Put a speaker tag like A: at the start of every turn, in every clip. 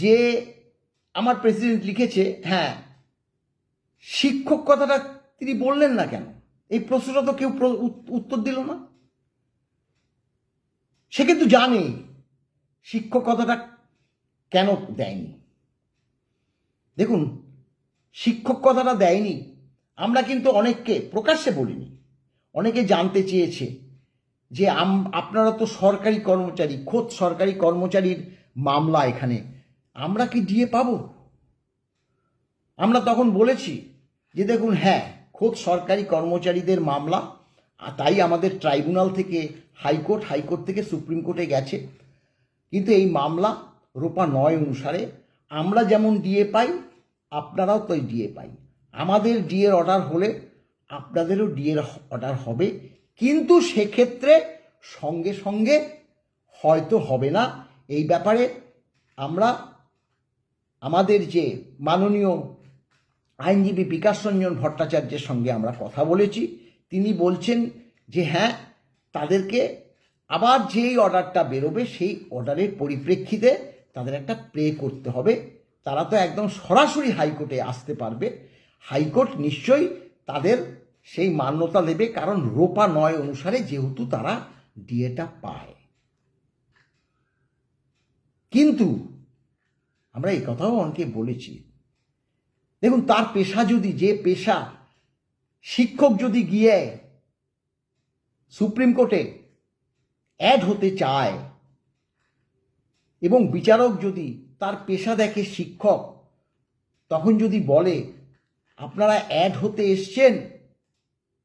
A: যে আমার প্রেসিডেন্ট লিখেছে হ্যাঁ শিক্ষক কথাটা তিনি বললেন না কেন? এই প্রশ্নটা তো কেউ উত্তর দিল না। সে কিন্তু জানে, শিক্ষক কথাটা কেন দেয়নি? দেখুন, শিক্ষক কথাটা দেয়নি। আমরা কিন্তু অনেককে প্রকাশ্যে বলিনি। অনেকে জানতে চেয়েছে যে আপনারা তো সরকারি কর্মচারী, খোদ সরকারি কর্মচারীর মামলা এখানে আমরা কি ডিএ পাবো? আমরা তখন বলেছি যে দেখুন হ্যাঁ খোদ সরকারি কর্মচারীদের মামলা তাই আমাদের ট্রাইব্যুনাল থেকে হাইকোর্ট হাইকোর্ট থেকে সুপ্রিম কোর্টে গেছে। কিন্তু এই মামলা রোপা নয় অনুসারে আমরা যেমন ডিএ পাই, আপনারাও তো ডিএ পাই। আমাদের ডিএর অর্ডার হলে আপনাদেরও ডিএর অর্ডার হবে। কিন্তু সেক্ষেত্রে সঙ্গে সঙ্গে হয়তো হবে না। এই ব্যাপারে আমরা আমাদের যে মাননীয় আইনজীবী বিকাশ রঞ্জন ভট্টাচার্যের সঙ্গে আমরা কথা বলেছি, তিনি বলছেন যে হ্যাঁ তাদেরকে আবার যেই অর্ডারটা বেরোবে, সেই অর্ডারের পরিপ্রেক্ষিতে তাদের একটা প্লে করতে হবে। তারা তো একদম সরাসরি হাইকোর্টে আসতে পারবে। হাইকোর্ট নিশ্চয়ই তাদের সেই মান্যতা দেবে, কারণ রোপা নয় অনুসারে যেহেতু তারা ডিএটা পায়। কিন্তু আমরা এই কথাও অনেকে বলেছি। দেখুন, তার পেশা যদি, যে পেশা শিক্ষক যদি গিয়ে সুপ্রিম কোর্টে অ্যাড হতে চায় এবং বিচারক যদি তার পেশা দেখে শিক্ষক, তখন যদি বলে, আপনারা অ্যাড হতে এসছেন?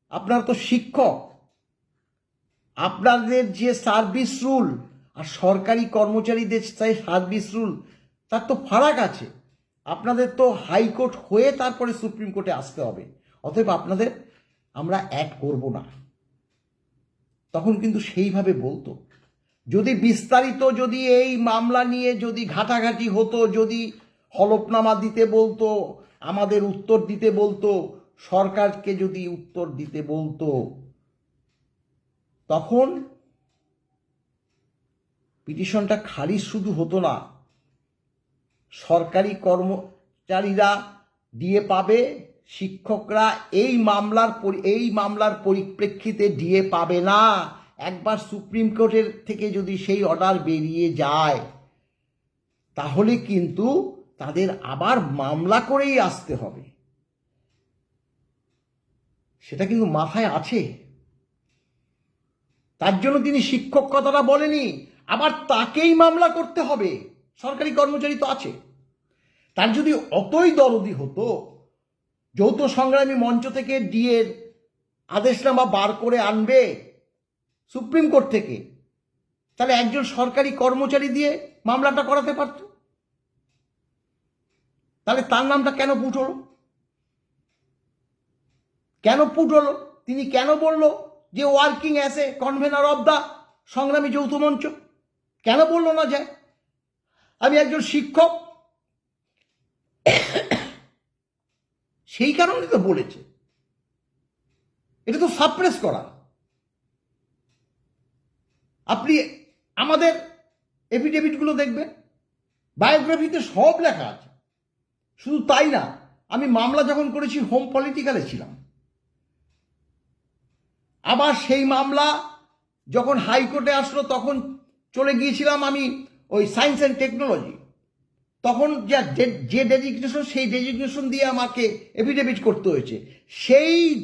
A: আপনারা তো শিক্ষক। আপনাদের যে সার্ভিস রুল আর সরকারি কর্মচারীদের সার্ভিস রুল তার তো ফারাক আছে। আপনাদের তো হাইকোর্ট হয়ে তারপরে সুপ্রিম কোর্টে আসতে হবে। অতএব আপনাদের আমরা অ্যাড করব না। তখন কিন্তু সেইভাবে বলতো। যদি বিস্তারিত যদি এই মামলা নিয়ে যদি ঘাটাঘাটি হতো, যদি হলফনামা দিতে বলতো, আমাদের উত্তর দিতে বলতো, সরকারকে যদি উত্তর দিতে বলতো, তখন পিটিশনটা খারিজ শুধু হতো না। সরকারি কর্মচারীরা ডিএ পাবে, শিক্ষকরা এই মামলার এই মামলার পরিপ্রেক্ষিতে ডিএ পাবে না। একবার সুপ্রিম কোর্টের থেকে যদি সেই অর্ডার বেরিয়ে যায়, তাহলে কিন্তু তাদের আবার মামলা করেই আসতে হবে। সেটা কিন্তু মাথায় আছে। তার জন্য তিনি শিক্ষক কথাটা বলেনি। আবার তাকেই মামলা করতে হবে। সরকারি কর্মচারী তো আছে। তার যদি অতই দরদি হতো, যৌথ সংগ্রামী মঞ্চ থেকে ডিএর আদেশনামা বার করে আনবে সুপ্রিম কোর্ট থেকে, তাহলে একজন সরকারি কর্মচারী দিয়ে মামলাটা করাতে পারত। তাহলে তার নামটা কেন পুট হলো কেন পুট হলো তিনি কেন বলল যে working as a convener of the সংগ্রামী যৌথ মঞ্চ? কেন বলল না যায়? আমি একজন শিক্ষক। সেই কারণে তো বলেছে। এটা তো সাপ্রেস করা। আপনি আমাদের এফিডেভিটগুলো দেখবেন। বায়োগ্রাফিতে সব লেখা আছে। শুধু তাই না, আমি মামলা যখন করেছি হোম পলিটিক্যালে ছিলাম। আবার সেই মামলা যখন হাইকোর্টে আসলো, তখন চলে গিয়েছিলাম আমি ওই সায়েন্স অ্যান্ড টেকনোলজি তখন যা যে- ডেজিগনেশন সেই ডেজিগনেশন দিয়ে আমাকে এফিডেভিট করতে হয়েছে। সেই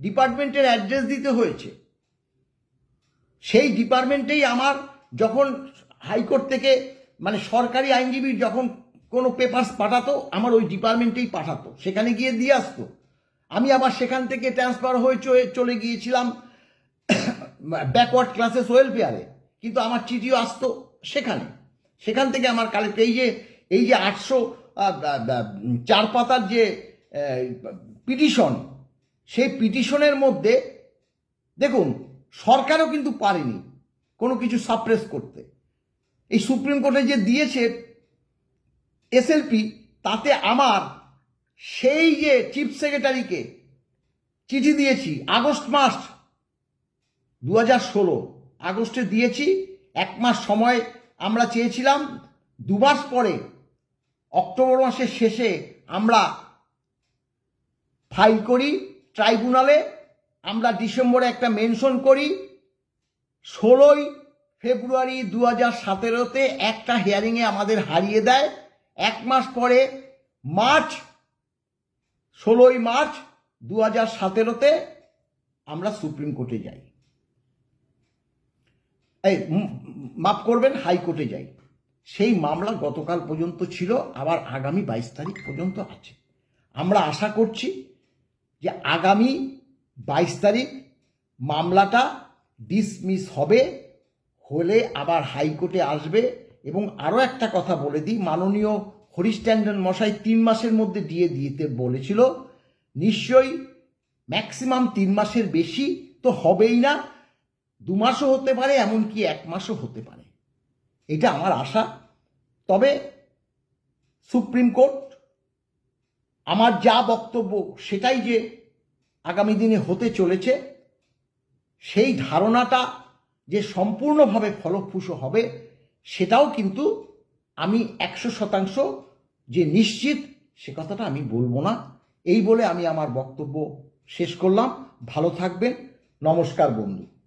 A: ডিপার্টমেন্টের অ্যাড্রেস দিতে হয়েছে। সেই ডিপার্টমেন্টেই আমার যখন হাইকোর্ট থেকে মানে সরকারি আইনজীবী যখন কোনো পেপারস পাঠাতো, আমার ওই ডিপার্টমেন্টেই পাঠাতো। সেখানে গিয়ে দিয়ে আসতো। আমি আবার সেখান থেকে ট্রান্সফার হয়ে চলে- চলে গিয়েছিলাম ব্যাকওয়ার্ড ক্লাসেস ওয়েলফেয়ারে কিন্তু আমার চিঠিও আসতো সেখানে। সেখান থেকে আমার কালেক্ট, এই যে এই যে আটশো চার পাতার যে পিটিশন, সেই পিটিশনের মধ্যে, দেখুন, সরকারও কিন্তু পারেনি কোনো কিছু সাপ্রেস করতে। এই সুপ্রিম কোর্টে যে দিয়েছে এসএলপি, তাতে আমার সেই যে চিফ সেক্রেটারিকে চিঠি দিয়েছি, আগস্ট মাস দু হাজার ষোলো, আগস্টে দিয়েছি, এক মাস সময় আমরা চেয়েছিলাম দু মাস পরে, অক্টোবর মাসের শেষে আমরা ফাইল করি ট্রাইব্যুনালে আমরা ডিসেম্বরে একটা মেনশন করি, ষোলোই ফেব্রুয়ারি দু হাজার সতেরোতে একটা হিয়ারিংয়ে আমাদের হারিয়ে দেয়। এক মাস পরে মার্চ, ষোলোই মার্চ দু হাজার সতেরোতে আমরা সুপ্রিম কোর্টে যাই। এই মাফ করবেন, হাইকোর্টে যাই। সেই মামলা গতকাল পর্যন্ত ছিল, আবার আগামী বাইশ তারিখ পর্যন্ত আছে। আমরা আশা করছি যে আগামী বাইশ তারিখ মামলাটা ডিসমিস হবে, হলে আবার হাইকোর্টে আসবে। এবং আরও একটা কথা বলে দিই, মাননীয় হরিশ ট্যান্ডন মশাই তিন মাসের মধ্যে দিয়ে দিতে বলেছিল, নিশ্চয়ই ম্যাক্সিমাম তিন মাসের বেশি তো হবেই না। দু মাসও হতে পারে, এমনকি এক মাসও হতে পারে। এটা আমার আশা। তবে সুপ্রিম কোর্ট আমার যা বক্তব্য সেটাই যে আগামী দিনে হতে চলেছে, সেই ধারণাটা যে সম্পূর্ণভাবে ফলপ্রসূ হবে, সেটাও কিন্তু আমি একশো শতাংশ যে নিশ্চিত, সে কথাটা আমি বলব না। এই বলে আমি আমার বক্তব্য শেষ করলাম। ভালো থাকবেন। নমস্কার বন্ধু।